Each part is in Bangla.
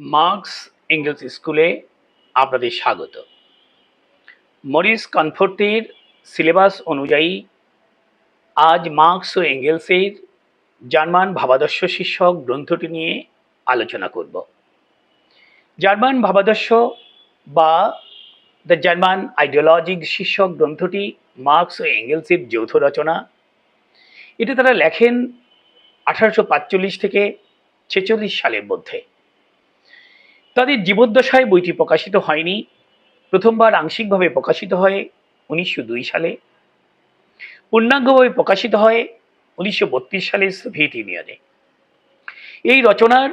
মার্কস এঙ্গেলস স্কুলে আপনাদের স্বাগত। মরিস কনফোর্টের সিলেবাস অনুযায়ী আজ মার্কস ও এঙ্গেলসের জার্মান ভাবাদর্শ শীর্ষক গ্রন্থটি নিয়ে আলোচনা করব। জার্মান ভাবাদর্শ বা দ্য জার্মান আইডিওলজিক শীর্ষক গ্রন্থটি মার্কস ও এঙ্গেলসের যৌথ রচনা। এটি তারা লেখেন আঠারোশো থেকে ছেচল্লিশ সালের মধ্যে। তাদের জীবদ্দশায় বইটি প্রকাশিত হয়নি। প্রথমবার আংশিকভাবে প্রকাশিত হয় উনিশশো দুই সালে। পূর্ণাঙ্গভাবে প্রকাশিত হয় উনিশশো বত্রিশ সালে সোভিয়েত ইউনিয়নে। এই রচনার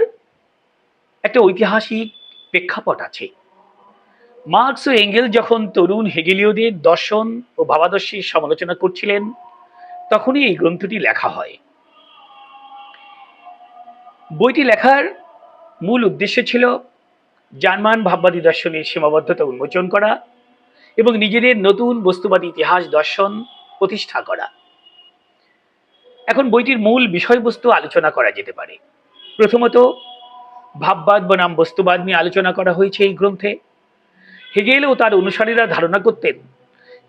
একটা ঐতিহাসিক প্রেক্ষাপট আছে। মার্কস ও এঙ্গেল যখন তরুণ হেগেলীয়দের দর্শন ও ভাবাদর্শের সমালোচনা করছিলেন, তখনই এই গ্রন্থটি লেখা হয়। বইটি লেখার মূল উদ্দেশ্য ছিল জার্মান ভাববাদী দর্শনের সীমাবদ্ধতা উন্মোচন করা এবং নিজেদের নতুন বস্তুবাদী ইতিহাস দর্শন প্রতিষ্ঠা করা। এখন বইটির মূল বিষয়বস্তু আলোচনা করা যেতে পারে। প্রথমত, ভাববাদ বনাম বস্তুবাদ নিয়ে আলোচনা করা হয়েছে এই গ্রন্থে। হেগেল ও তার অনুসারীরা ধারণা করতেন,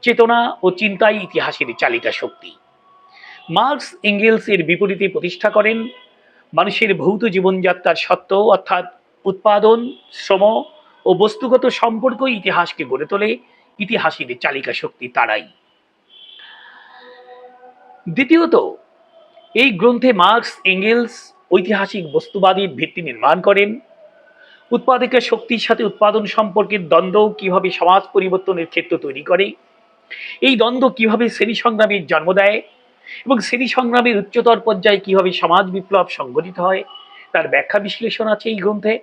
চেতনা ও চিন্তাই ইতিহাসের চালিকা শক্তি। মার্কস, এঙ্গেলস এর বিপরীতে প্রতিষ্ঠা করেন মানুষের ভৌত জীবনযাত্রার সত্য অর্থাৎ উৎপাদন, শ্রম ও বস্তুগত সম্পর্ক ইতিহাসকে গড়ে তোলে ইতিহাসের চালিকা শক্তি তারাই। দ্বিতীয়ত, এই গ্রন্থে মার্কস, এঙ্গেলস ঐতিহাসিক বস্তুবাদীর ভিত্তি নির্মাণ করেন। উৎপাদকের শক্তির সাথে উৎপাদন সম্পর্কের দ্বন্দ্ব কীভাবে সমাজ পরিবর্তনের ক্ষেত্র তৈরি করে, এই দ্বন্দ্ব কীভাবে শ্রেণি সংগ্রামের জন্ম দেয় এবং শ্রেণি সংগ্রামের উচ্চতর পর্যায়ে কীভাবে সমাজ বিপ্লব সংগঠিত হয়, তার ব্যাখ্যা বিশ্লেষণ আছে এই গ্রন্থে।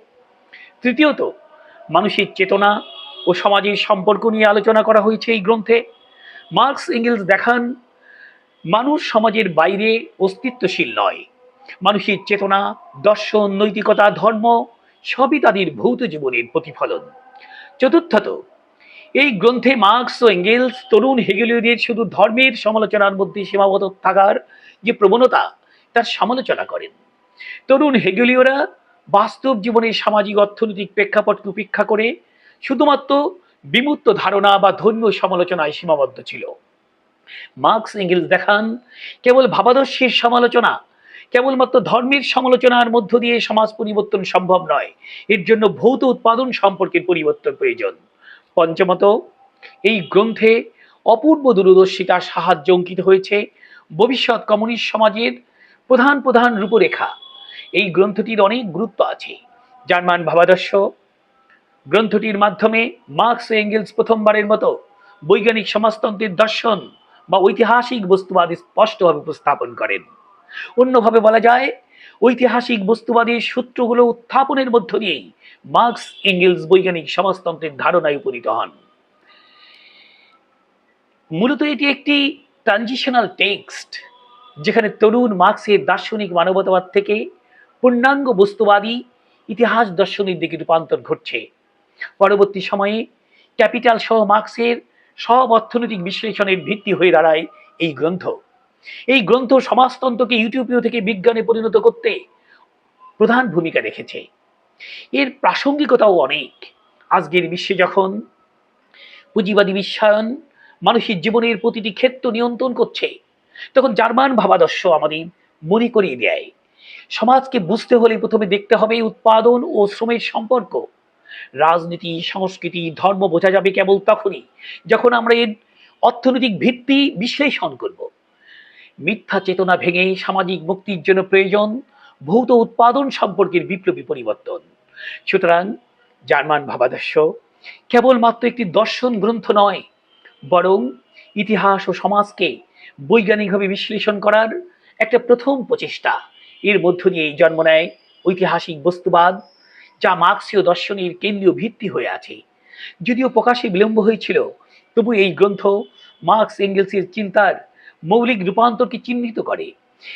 তৃতীয়ত মানুষের চেতনা ও সমাজের সম্পর্ক নিয়ে আলোচনা করা হয়েছে এই গ্রন্থে। মার্কস এঙ্গেলস দেখান, মানুষ সমাজের বাইরে অস্তিত্বশীল নয়। মানুষের চেতনা, দর্শন, নৈতিকতা, ধর্ম সবই তাদের ভৌত জীবনের প্রতিফলন। চতুর্থত, এই গ্রন্থে মার্কস ও এঙ্গেলস তরুণ হেগেলীয়দের শুধু ধর্মের সমালোচনার মধ্যে সীমাবদ্ধ থাকার যে প্রবণতা, তার সমালোচনা করেন। তরুণ হেগেলীয়রা বাস্তব জীবনের সামাজিক অর্থনৈতিক প্রেক্ষাপটকে উপেক্ষা করে শুধুমাত্র বিমূর্ত ধারণা বা ধর্মীয় সমালোচনায় সীমাবদ্ধ ছিল। মার্কস এঙ্গেলস দেখান, কেবল ভাবাদর্শের সমালোচনা, কেবলমাত্র ধর্মের সমালোচনার মধ্য দিয়ে সমাজ পরিবর্তন সম্ভব নয়, এর জন্য ভৌত উৎপাদন সম্পর্কের পরিবর্তন প্রয়োজন। পঞ্চমত, এই গ্রন্থে অপূর্ব দূরদর্শিতার সাহায্য অঙ্কিত হয়েছে। ভবিষ্যৎ কমিউনিস্ট সমাজের প্রধান প্রধান রূপরেখা এই গ্রন্থটির অনেক গুরুত্ব আছে। জার্মান ভাবাদর্শ। গ্রন্থটির মাধ্যমে মার্কস এঙ্গেলস প্রথমবারের মতো বৈজ্ঞানিক সমাজতন্ত্রের দর্শন বা ঐতিহাসিক বস্তুবাদ স্পষ্টভাবে উপস্থাপন করেন। অন্যভাবে বলা যায়, ঐতিহাসিক বস্তুবাদের সূত্রগুলো উত্থাপনের মধ্য দিয়েই মার্কস, এঙ্গেলস বৈজ্ঞানিক সমাজতন্ত্রের ধারণায় উপনীত হন। মূলত এটি একটি ট্রানজিশনাল টেক্সট, যেখানে তরুণ মার্কসের দার্শনিক মানবতাবাদ থেকে পূর্ণাঙ্গ বস্তুবাদী ইতিহাস দর্শনের দিকে রূপান্তর ঘটছে। পরবর্তী সময়ে ক্যাপিটাল সহ মার্কসের সব অর্থনৈতিক বিশ্লেষণের ভিত্তি হয়ে দাঁড়ায় এই গ্রন্থ। এই গ্রন্থ সমাজতন্ত্রকে ইউটিউপিও থেকে বিজ্ঞানে পরিণত করতে প্রধান ভূমিকা রেখেছে। এর প্রাসঙ্গিকতাও অনেক। আজকের বিশ্বে যখন পুঁজিবাদী বিশ্বায়ন মানুষের জীবনের প্রতিটি ক্ষেত্র নিয়ন্ত্রণ করছে, তখন জার্মান ভাবাদর্শ আমাদের মনে করিয়ে দেয়। সমাজকে বুঝতে হলে প্রথমে দেখতে হবে উৎপাদন ও শ্রমের সম্পর্ক। রাজনীতি, সংস্কৃতি, ধর্ম বোঝা যাবে কেবল তখনই যখন আমরা এর অর্থনৈতিক ভিত্তি বিশ্লেষণ করব। মিথ্যা চেতনা ভেঙে সামাজিক মুক্তির জন্য প্রয়োজন ভৌত উৎপাদন সম্পর্কের বিপ্লবী পরিবর্তন। সুতরাং জার্মান ভাবাদর্শ কেবলমাত্র একটি দর্শন গ্রন্থ নয়, বরং ইতিহাস ও সমাজকে বৈজ্ঞানিকভাবে বিশ্লেষণ করার একটা প্রথম প্রচেষ্টা। এর মধ্য দিয়েই জন্ম নেয় ঐতিহাসিক বস্তুবাদ, যা মার্ক্সীয় দর্শনের কেন্দ্রীয় ভিত্তি হয়ে আছে। যদিও প্রকাশে বিলম্ব হয়েছিল, তবু এই গ্রন্থ মার্কস এঙ্গেলসের চিন্তার মৌলিক রূপান্তরকে চিহ্নিত করে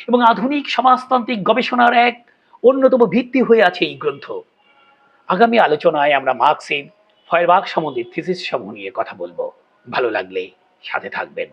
এবং আধুনিক সমাজতান্ত্রিক গবেষণার এক অন্যতম ভিত্তি হয়ে আছে এই গ্রন্থ। আগামী আলোচনায় আমরা মার্কসের ফয়েরবাগ সম্বন্ধে থিসিস সমূহ নিয়ে কথা বলব। ভালো লাগলে সাথে থাকবেন।